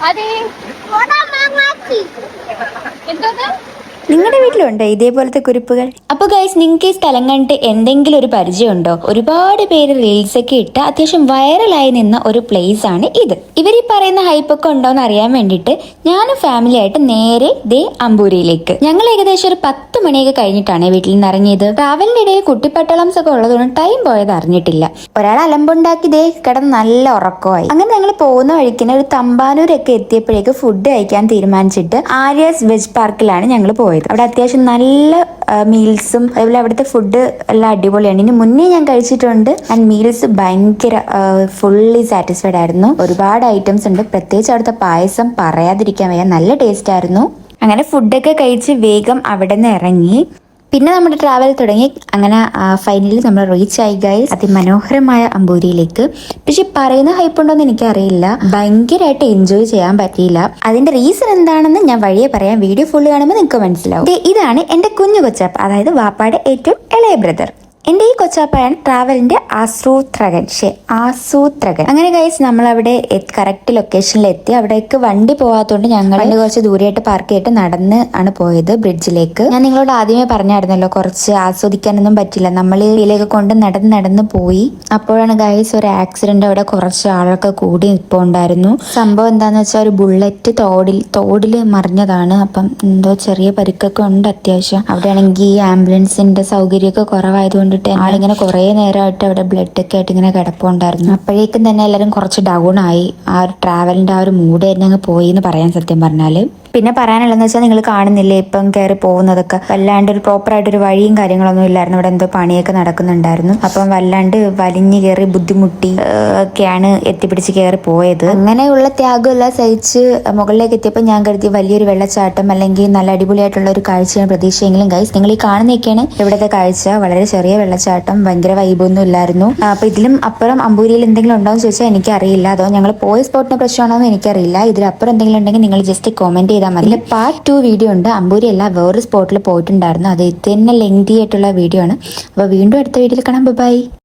അതെ എന്തോന്ന് നിങ്ങളുടെ വീട്ടിലുണ്ടോ ഇതേപോലത്തെ കുറിപ്പുകൾ? അപ്പൊ ഗൈസ് നിങ്ങൾക്ക് ഈ സ്ഥലം കണ്ടിട്ട് എന്തെങ്കിലും ഒരു പരിചയമുണ്ടോ? ഒരുപാട് പേര് റീൽസ് ഒക്കെ ഇട്ട് അത്യാവശ്യം വൈറലായി നിന്ന ഒരു പ്ലേസ് ആണ് ഇത്. ഇവർ ഈ പറയുന്ന ഹൈപ്പ് ഒക്കെ ഉണ്ടോ എന്ന് അറിയാൻ വേണ്ടിട്ട് ഞാനും ഫാമിലി ആയിട്ട് നേരെ ദേ അമ്പൂരിയിലേക്ക്. ഞങ്ങൾ ഏകദേശം ഒരു പത്ത് മണിയൊക്കെ കഴിഞ്ഞിട്ടാണ് വീട്ടിൽ നിന്ന് ഇറങ്ങിയത്. ട്രാവലിന്റെ ഇടയിൽ കുട്ടിപ്പട്ടളംസ് ഒക്കെ ഉള്ളതുകൊണ്ട് ടൈം പോയത് അറിഞ്ഞിട്ടില്ല. ഒരാൾ അലമ്പുണ്ടാക്കി ദേ കിടന്ന് നല്ല ഉറക്കമായി. അങ്ങനെ ഞങ്ങൾ പോകുന്ന വഴിക്കിന് ഒരു തമ്പാനൂരൊക്കെ എത്തിയപ്പോഴേക്ക് ഫുഡ് കഴിക്കാൻ തീരുമാനിച്ചിട്ട് ആര്യാസ് വെജ് പാർക്കിലാണ് ഞങ്ങൾ പോയത്. അവിടെ അത്യാവശ്യം നല്ല മീൽസും അതേപോലെ അവിടുത്തെ ഫുഡ് എല്ലാം അടിപൊളിയാണ്. ഇനി മുന്നേ ഞാൻ കഴിച്ചിട്ടുണ്ട്. ആൻഡ് മീൽസ് ഭയങ്കര ഫുള്ളി സാറ്റിസ്ഫൈഡ് ആയിരുന്നു. ഒരുപാട് ഐറ്റംസ് ഉണ്ട്. പ്രത്യേകിച്ച് അവിടുത്തെ പായസം പറയാതിരിക്കാൻ വയ്യ. നല്ല ടേസ്റ്റ് ആയിരുന്നു. അങ്ങനെ ഫുഡൊക്കെ കഴിച്ച് വേഗം അവിടെ നിന്ന് ഇറങ്ങി. പിന്നെ നമ്മുടെ ട്രാവൽ തുടങ്ങി. അങ്ങനെ ഫൈനലി നമ്മൾ റീച്ച് ആയി ഗൈസ് അതിമനോഹരമായ അമ്പൂരിയിലേക്ക്. പക്ഷെ പറയുന്ന ഹൈപ്പ് ഉണ്ടോന്ന് എനിക്കറിയില്ല. ഭയങ്കരമായിട്ട് എൻജോയ് ചെയ്യാൻ പറ്റിയില്ല. അതിന്റെ റീസൺ എന്താണെന്ന് ഞാൻ വഴിയെ പറയാം. വീഡിയോ ഫുള്ള് കാണുമ്പോൾ നിങ്ങൾക്ക് മനസ്സിലാവും. ഇതാണ് എന്റെ കുഞ്ഞു കൊച്ചപ്പ് അതായത് വാപ്പാടെ ഏറ്റവും ഇളയ ബ്രദർ എന്റെ ഈ കൊച്ചാപ്പയാണ് ട്രാവലിന്റെ ആസൂത്രകൻ ശേ ആസൂത്രകൻ. അങ്ങനെ ഗൈസ് നമ്മൾ അവിടെ കറക്റ്റ് ലൊക്കേഷനിൽ എത്തി. അവിടേക്ക് വണ്ടി പോവാത്തതുകൊണ്ട് ഞങ്ങൾ കുറച്ച് ദൂരെയായിട്ട് പാർക്ക് ചെയ്തിട്ട് നടന്ന് ആണ് പോയത് ബ്രിഡ്ജിലേക്ക് ഞാൻ നിങ്ങളോട് ആദ്യമേ പറഞ്ഞായിരുന്നല്ലോ കുറച്ച് ആസ്വദിക്കാനൊന്നും പറ്റില്ല. നമ്മൾ ഇതിലേക്ക് കൊണ്ട് നടന്ന് നടന്ന് പോയി. അപ്പോഴാണ് ഗൈസ് ഒരു ആക്സിഡന്റ് അവിടെ കുറച്ച് ആളൊക്കെ കൂടി ഇപ്പോൾ ഉണ്ടായിരുന്നു. സംഭവം എന്താന്ന് വെച്ചാൽ ഒരു ബുള്ളറ്റ് തോടിൽ തോടിൽ മറിഞ്ഞതാണ്. അപ്പം എന്തോ ചെറിയ പരിക്കൊക്കെ ഉണ്ട് അത്യാവശ്യം. അവിടെയാണെങ്കിൽ ആംബുലൻസിന്റെ സൗകര്യമൊക്കെ കുറവായതുകൊണ്ടിട്ട് ആളിങ്ങനെ കുറേ നേരമായിട്ട് അവിടെ ബ്ലഡ് ഒക്കെ ആയിട്ട് ഇങ്ങനെ കിടപ്പുണ്ടായിരുന്നു. അപ്പോഴേക്കും തന്നെ എല്ലാവരും കുറച്ച് ഡൗൺ ആയി. ആ ഒരു ട്രാവലിന്റെ ആ ഒരു മൂഡ് തന്നെ അങ്ങ് പോയി എന്ന് പറയാൻ സത്യം പറഞ്ഞാൽ. പിന്നെ പറയാനുള്ളതെന്ന് വെച്ചാൽ നിങ്ങൾ കാണുന്നില്ലേ ഇപ്പം കയറി പോകുന്നതൊക്കെ? വല്ലാണ്ട് ഒരു ഒരു വഴിയും കാര്യങ്ങളൊന്നും ഇല്ലായിരുന്നു. ഇവിടെ എന്തോ പണിയൊക്കെ നടക്കുന്നുണ്ടായിരുന്നു. അപ്പം വല്ലാണ്ട് വലിഞ്ഞു കയറി ബുദ്ധിമുട്ടി ഒക്കെയാണ് എത്തിപ്പിടിച്ച് കയറി പോയത്. അങ്ങനെയുള്ള ത്യാഗമെല്ലാം സഹിച്ച് മുകളിലേക്ക് എത്തിയപ്പോൾ ഞാൻ കരുതി വലിയൊരു വെള്ളച്ചാട്ടം അല്ലെങ്കിൽ നല്ല അടിപൊളിയായിട്ടുള്ള ഒരു കാഴ്ചയാണ് പ്രതീക്ഷയെങ്കിലും. ഗൈസ് നിങ്ങൾ ഈ കാണുന്നൊക്കെയാണ് ഇവിടുത്തെ കാഴ്ച. വളരെ ചെറിയ വെള്ളച്ചാട്ടം ഭയങ്കര വൈബൊന്നും ഇല്ലായിരുന്നു. അപ്പൊ ഇതിലും അപ്പുറം അമ്പൂരിയിൽ എന്തെങ്കിലും ഉണ്ടോ എന്ന് ചോദിച്ചാൽ എനിക്കറിയില്ല. അതോ ഞങ്ങൾ പോയ സ്പോട്ടിന്റെ പ്രശ്നമാണോ എന്ന് എനിക്കറിയില്ല. ഇതിലപ്പുറം എന്തെങ്കിലും ഉണ്ടെങ്കിൽ നിങ്ങൾ ജസ്റ്റ് കോമെന്റ് ചെയ്താൽ മതി. ഇതിൽ പാർട്ട് ടു വീഡിയോ ഉണ്ട്. അമ്പൂരി എല്ലാം വേറൊരു സ്പോട്ടിൽ പോയിട്ടുണ്ടായിരുന്നു. അത് ഇത് തന്നെ ലെങ്തി ആയിട്ടുള്ള വീഡിയോ ആണ്. അപ്പോൾ വീണ്ടും അടുത്ത വീഡിയോയിൽ കാണാം. ബൈ